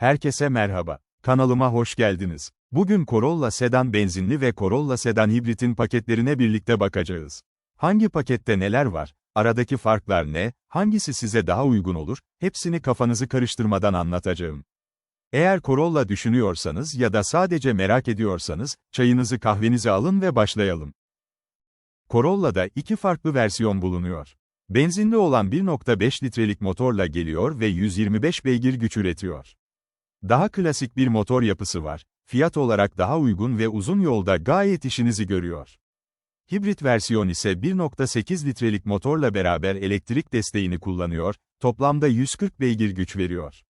Herkese merhaba. Kanalıma hoş geldiniz. Bugün Corolla sedan benzinli ve Corolla sedan hibritin paketlerine birlikte bakacağız. Hangi pakette neler var? Aradaki farklar ne? Hangisi size daha uygun olur? Hepsini kafanızı karıştırmadan anlatacağım. Eğer Corolla düşünüyorsanız ya da sadece merak ediyorsanız, çayınızı kahvenizi alın ve başlayalım. Corolla'da iki farklı versiyon bulunuyor. Benzinli olan 1.5 litrelik motorla geliyor ve 125 beygir güç üretiyor. Daha klasik bir motor yapısı var. Fiyat olarak daha uygun ve uzun yolda gayet işinizi görüyor. Hibrit versiyon ise 1.8 litrelik motorla beraber elektrik desteğini kullanıyor, toplamda 140 beygir güç veriyor.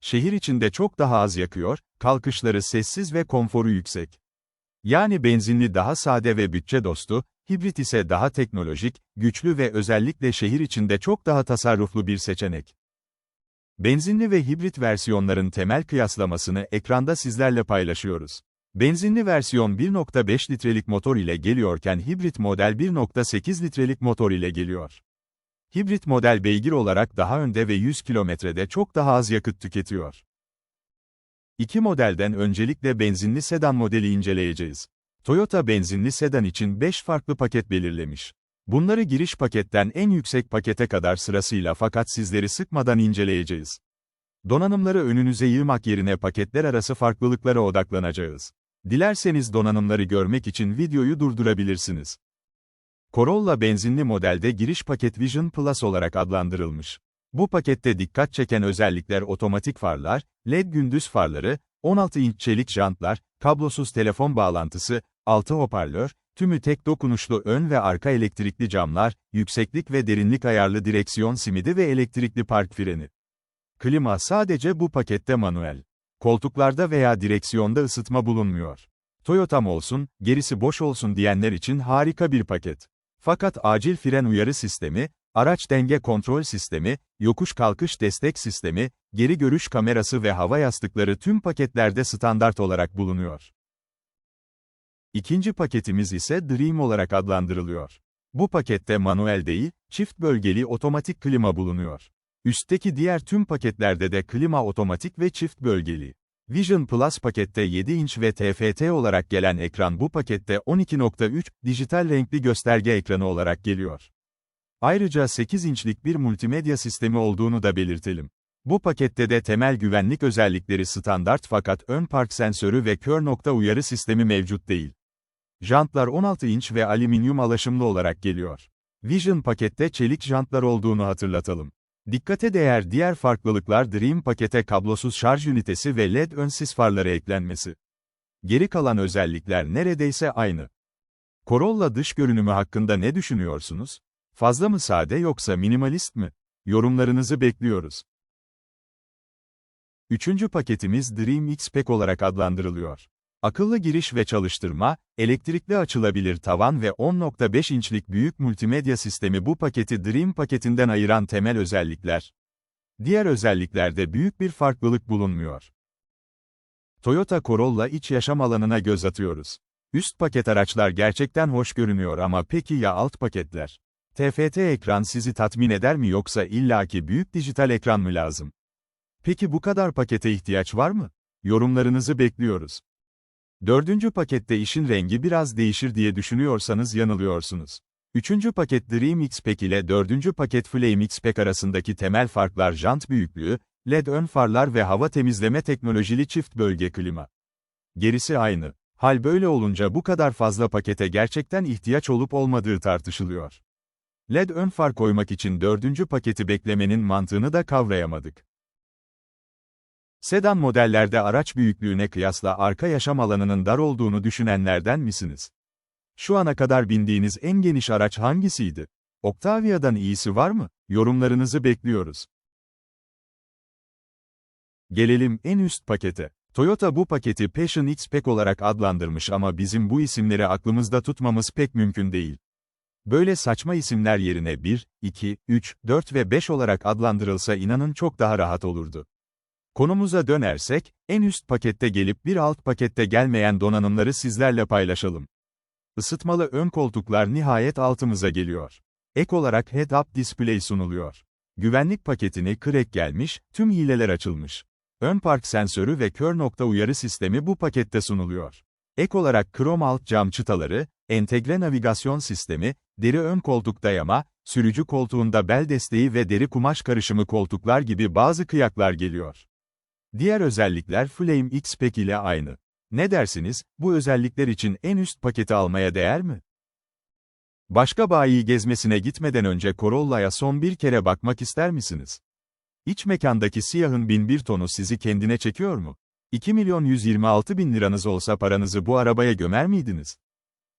Şehir içinde çok daha az yakıyor, kalkışları sessiz ve konforu yüksek. Yani benzinli daha sade ve bütçe dostu, hibrit ise daha teknolojik, güçlü ve özellikle şehir içinde çok daha tasarruflu bir seçenek. Benzinli ve hibrit versiyonların temel kıyaslamasını ekranda sizlerle paylaşıyoruz. Benzinli versiyon 1.5 litrelik motor ile geliyorken hibrit model 1.8 litrelik motor ile geliyor. Hibrit model beygir olarak daha önde ve 100 kilometrede çok daha az yakıt tüketiyor. İki modelden öncelikle benzinli sedan modeli inceleyeceğiz. Toyota benzinli sedan için 5 farklı paket belirlemiş. Bunları giriş paketten en yüksek pakete kadar sırasıyla fakat sizleri sıkmadan inceleyeceğiz. Donanımları önünüze yığmak yerine paketler arası farklılıklara odaklanacağız. Dilerseniz donanımları görmek için videoyu durdurabilirsiniz. Corolla benzinli modelde giriş paket Vision Plus olarak adlandırılmış. Bu pakette dikkat çeken özellikler otomatik farlar, LED gündüz farları, 16 inç çelik jantlar, kablosuz telefon bağlantısı, 6 hoparlör, tümü tek dokunuşlu ön ve arka elektrikli camlar, yükseklik ve derinlik ayarlı direksiyon simidi ve elektrikli park freni. Klima sadece bu pakette manuel. Koltuklarda veya direksiyonda ısıtma bulunmuyor. Toyota'm olsun, gerisi boş olsun diyenler için harika bir paket. Fakat acil fren uyarı sistemi, araç denge kontrol sistemi, yokuş kalkış destek sistemi, geri görüş kamerası ve hava yastıkları tüm paketlerde standart olarak bulunuyor. İkinci paketimiz ise Dream olarak adlandırılıyor. Bu pakette manuel değil, çift bölgeli otomatik klima bulunuyor. Üstteki diğer tüm paketlerde de klima otomatik ve çift bölgeli. Vision Plus pakette 7 inç ve TFT olarak gelen ekran bu pakette 12.3 dijital renkli gösterge ekranı olarak geliyor. Ayrıca 8 inçlik bir multimedya sistemi olduğunu da belirtelim. Bu pakette de temel güvenlik özellikleri standart fakat ön park sensörü ve kör nokta uyarı sistemi mevcut değil. Jantlar 16 inç ve alüminyum alaşımlı olarak geliyor. Vision pakette çelik jantlar olduğunu hatırlatalım. Dikkate değer diğer farklılıklar Dream pakete kablosuz şarj ünitesi ve LED ön sis farları eklenmesi. Geri kalan özellikler neredeyse aynı. Corolla dış görünümü hakkında ne düşünüyorsunuz? Fazla mı sade yoksa minimalist mi? Yorumlarınızı bekliyoruz. Üçüncü paketimiz Dream X-Pack olarak adlandırılıyor. Akıllı giriş ve çalıştırma, elektrikli açılabilir tavan ve 10.5 inçlik büyük multimedya sistemi bu paketi Dream paketinden ayıran temel özellikler. Diğer özelliklerde büyük bir farklılık bulunmuyor. Toyota Corolla iç yaşam alanına göz atıyoruz. Üst paket araçlar gerçekten hoş görünüyor ama peki ya alt paketler? TFT ekran sizi tatmin eder mi yoksa illaki büyük dijital ekran mı lazım? Peki bu kadar pakete ihtiyaç var mı? Yorumlarınızı bekliyoruz. Dördüncü pakette işin rengi biraz değişir diye düşünüyorsanız yanılıyorsunuz. Üçüncü paket Dream X-Pack ile dördüncü paket Flame X-Pack arasındaki temel farklar jant büyüklüğü, LED ön farlar ve hava temizleme teknolojili çift bölge klima. Gerisi aynı. Hal böyle olunca bu kadar fazla pakete gerçekten ihtiyaç olup olmadığı tartışılıyor. LED ön far koymak için dördüncü paketi beklemenin mantığını da kavrayamadık. Sedan modellerde araç büyüklüğüne kıyasla arka yaşam alanının dar olduğunu düşünenlerden misiniz? Şu ana kadar bindiğiniz en geniş araç hangisiydi? Octavia'dan iyisi var mı? Yorumlarınızı bekliyoruz. Gelelim en üst pakete. Toyota bu paketi Passion X-Pack olarak adlandırmış ama bizim bu isimleri aklımızda tutmamız pek mümkün değil. Böyle saçma isimler yerine 1, 2, 3, 4 ve 5 olarak adlandırılsa inanın çok daha rahat olurdu. Konumuza dönersek, en üst pakette gelip bir alt pakette gelmeyen donanımları sizlerle paylaşalım. Isıtmalı ön koltuklar nihayet altımıza geliyor. Ek olarak head-up display sunuluyor. Güvenlik paketini crack gelmiş, tüm hileler açılmış. Ön park sensörü ve kör nokta uyarı sistemi bu pakette sunuluyor. Ek olarak krom alt cam çıtaları, entegre navigasyon sistemi, deri ön koltuk dayama, sürücü koltuğunda bel desteği ve deri kumaş karışımı koltuklar gibi bazı kıyaklar geliyor. Diğer özellikler Flame X-Pack ile aynı. Ne dersiniz, bu özellikler için en üst paketi almaya değer mi? Başka bayi gezmesine gitmeden önce Corolla'ya son bir kere bakmak ister misiniz? İç mekandaki siyahın bin bir tonu sizi kendine çekiyor mu? 2 milyon 126 bin liranız olsa paranızı bu arabaya gömer miydiniz?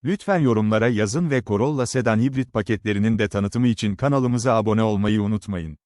Lütfen yorumlara yazın ve Corolla Sedan hibrit paketlerinin de tanıtımı için kanalımıza abone olmayı unutmayın.